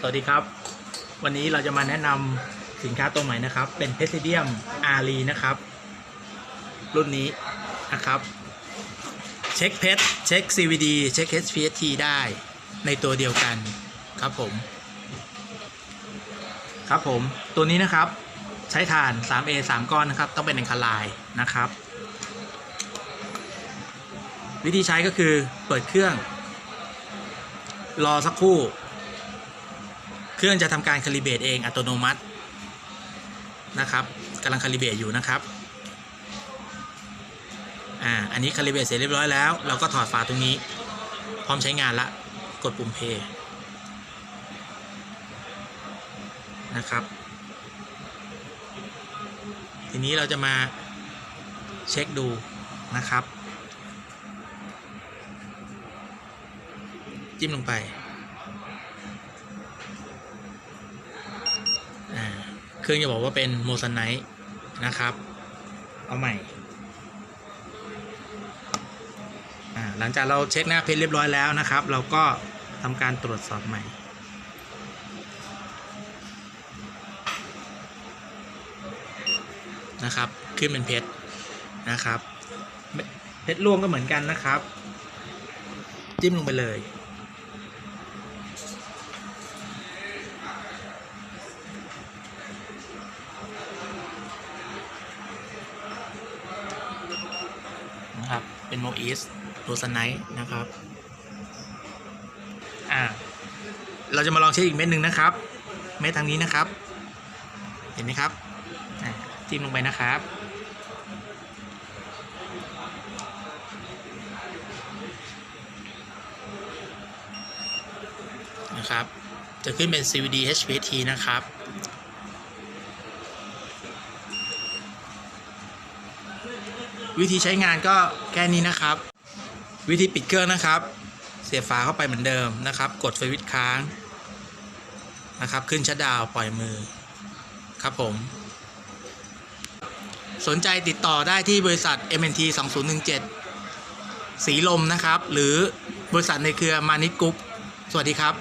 สวัสดีครับ วันนี้เราจะมาแนะนำสินค้าตัวใหม่นะครับ เป็นเพชรเดียมอารีนะครับ รุ่นนี้นะครับ เช็คเพชรเช็ค CVD เช็ค HPST ได้ในตัวเดียวกันครับผม ครับผมตัวนี้นะครับ ใช้ถ่าน 3A 3 ก้อนนะครับ ต้องเป็นแองคาไลน์นะครับ วิธีใช้ก็คือเปิดเครื่อง รอสักครู่ เครื่องจะทำการคาลิเบตเองอัตโนมัตินะครับกำลังคาลิเบตอยู่นะครับอ่าอันนี้คาลิเบตเสร็จเรียบร้อยแล้ว เราก็ถอดฝาตรงนี้ พร้อมใช้งานละกดปุ่มเพย์นะครับ ทีนี้เราจะมาเช็คดูนะครับ จิ้มลงไป เครื่องจะบอกว่าเป็นโมซันไนท์นะครับ เอาใหม่หลังจากเราเช็คหน้าเพจเรียบร้อยแล้วนะครับ เราก็ทำการตรวจสอบใหม่ นะครับ ขึ้นเป็นเพชรนะครับ เพชรร่วงก็เหมือนกันนะครับ จิ้มลงไปเลย นะครับ เป็นโมอีสโรสไนท์นะครับอ่าเราจะมาลองเช็คอีกเม็ดหนึ่งนะครับ เม็ดทางนี้นะครับ เห็นไหมครับจิ้มลงไปนะครับนะครับ จะขึ้นเป็น CVD HPT นะครับ วิธีใช้งานก็แค่นี้นะครับ วิธีปิดเครื่องนะครับ เสียบฝาเข้าไปเหมือนเดิมนะครับ กดสวิตช์ค้างนะครับ ขึ้นชัดดาวปล่อยมือครับผม สนใจติดต่อได้ที่บริษัท MNT 2017 สีลมนะครับ หรือบริษัทในเครือมานิดกรุ๊ปสวัสดีครับ